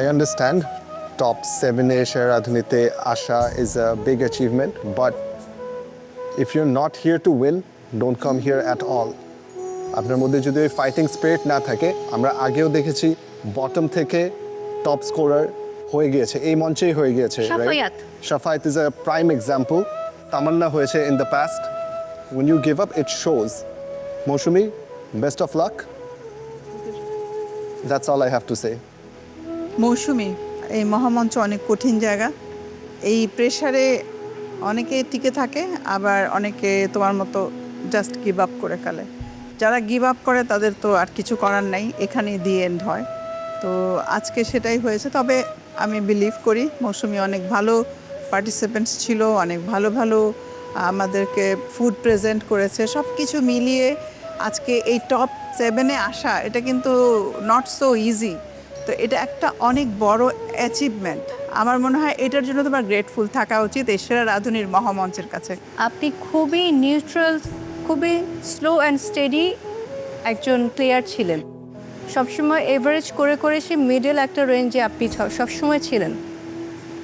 I understand top seven এ সেরাধুনিতে আসা is a big achievement, but if you're not here to win, don't come here at all. আপনার মধ্যে যদি ওই fighting spirit না থাকে আমরা আগেও দেখেছি বটম থেকে টপ স্কোরার হয়ে গিয়েছে এই মঞ্চেই হয়ে গিয়েছে। Shafayat is a prime example Tamanna হয়েছে in the past when you give up it shows Moushumi best of luck that's all I have to say Moushumi, এই মহামঞ্চ অনেক কঠিন জায়গা। এই প্রেশারে অনেকে টিকে থাকে, আবার অনেকে তোমার মতো জাস্ট গিভ আপ করে ফেলে। যারা গিভ আপ করে, তাদের তো আর কিছু করার নাই, এখানেই দি এন্ড হয়। তো আজকে সেটাই হয়েছে, তবে আমি বিলিভ করি, মৌসুমি অনেক ভালো পার্টিসিপেন্টস ছিল, অনেক ভালো ভালো আমাদেরকে ফুড প্রেজেন্ট করেছে সব কিছু মিলিয়ে আজকে এই টপ সেভেনে আসা, এটা কিন্তু নট সো ইজি তো এটা একটা অনেক বড় অ্যাচিভমেন্ট আমার মনে হয় এটার জন্য তোমার গ্রেটফুল থাকা উচিত এশিয়া রাধুনির মহামঞ্চের কাছে। আপনি খুবই নিউট্রাল খুবই স্লো অ্যান্ড স্টেডি একজন প্লেয়ার ছিলেন। সবসময় এভারেজ করে করে সে মিডল একটা রেঞ্জে আপনি সবসময় ছিলেন।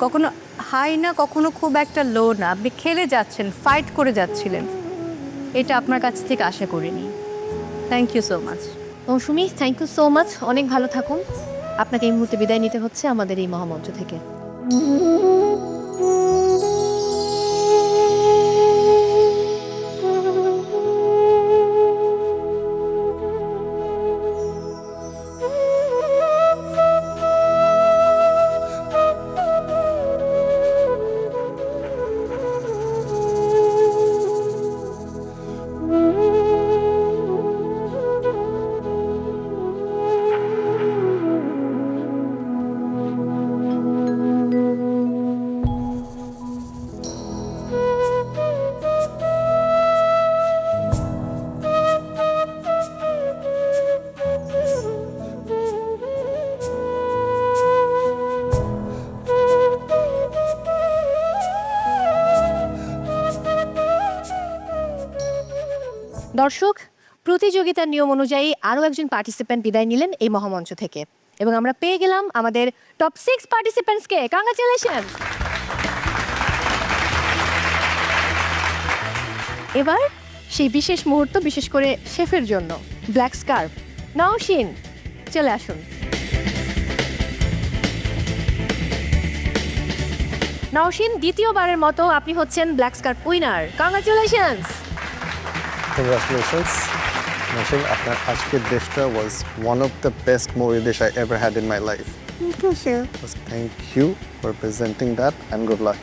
কখনো হাই না কখনো খুব একটা লো না। আপনি খেলে যাচ্ছেন ফাইট করে যাচ্ছিলেন। এটা আপনার কাছ থেকে আশা করিনি। Thank you so much Moushumi thank you so much অনেক ভালো থাকুন। আপনাকে এই মুহূর্তে বিদায় নিতে হচ্ছে আমাদের এই মহামঞ্চ থেকে। দর্শক, প্রতিযোগিতার নিয়ম অনুযায়ী আরও একজন পার্টিসিপেন্ট বিদায় নিলেন এই মহামঞ্চ থেকে। এবং আমরা পেয়ে গেলাম আমাদের টপ সিক্স পার্টিসিপেন্টসকে কংগ্রাচুলেশন এবার সেই বিশেষ মুহূর্ত, বিশেষ করে শেফের জন্য। ব্ল্যাক স্কার্ফ নওশিন চলে আসুন। নওশিন দ্বিতীয়বারের মতো আপনি হচ্ছেন black scarf winner congratulations Congratulations. Nashil, আপনার আজকের ডিশটা was one of the best Mori dish I ever had in my life. Just Thank you for presenting that and good luck.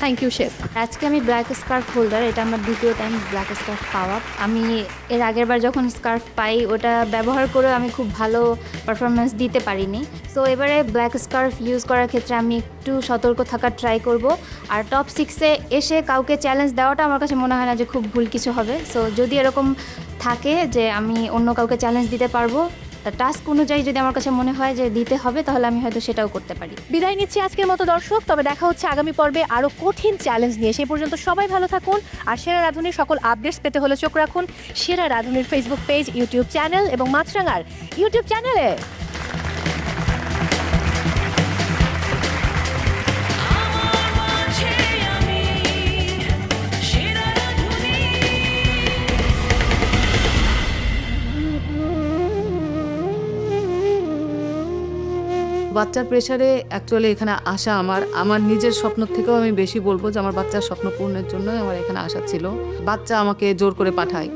Thank you chef আজকে আমি black scarf holder এটা আমার দ্বিতীয় time black scarf পাওয়া। আমি এর আগের বার যখন স্কার্ফ পাই, ওটা ব্যবহার করে আমি খুব ভালো পারফরমেন্স দিতে পারিনি। সো এবারে ব্ল্যাক স্কার্ফ ইউজ করার ক্ষেত্রে আমি একটু সতর্ক থাকার ট্রাই করব। আর টপ সিক্সে এসে কাউকে চ্যালেঞ্জ দেওয়াটা আমার কাছে মনে হয় না যে খুব ভুল কিছু হবে। সো যদি এরকম থাকে যে আমি অন্য কাউকে চ্যালেঞ্জ দিতে পারব টাস্ক অনুযায়ী যদি আমার কাছে মনে হয় যে দিতে হবে, তাহলে আমি হয়তো সেটাও করতে পারি। বিদায় নিচ্ছি আজকের মতো দর্শক, তবে দেখা হচ্ছে আগামী পর্বে আরও কঠিন চ্যালেঞ্জ নিয়ে। সেই পর্যন্ত সবাই ভালো থাকুন, আর সেরা রাধুনির সকল আপডেটস পেতে হলে চোখ রাখুন সেরা রাধুনির ফেসবুক পেজ ইউটিউব চ্যানেল এবং মাছরাঙার ইউটিউব চ্যানেলে বাচ্চার প্রেশারে অ্যাকচুয়ালি এখানে আসা আমার আমার নিজের স্বপ্ন থেকেও আমি বেশি বলব যে আমার বাচ্চার স্বপ্ন পূরণের জন্যই আমার এখানে আসা ছিল। বাচ্চা আমাকে জোর করে পাঠায়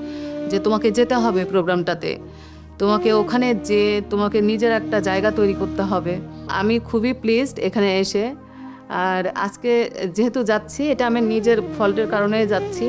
যে তোমাকে যেতে হবে প্রোগ্রামটাতে তোমাকে ওখানে যে, তোমাকে নিজের একটা জায়গা তৈরি করতে হবে। আমি খুবই প্লিজড এখানে এসে। আর আজকে যেহেতু যাচ্ছি, এটা আমি নিজের ফল্টের কারণে যাচ্ছি।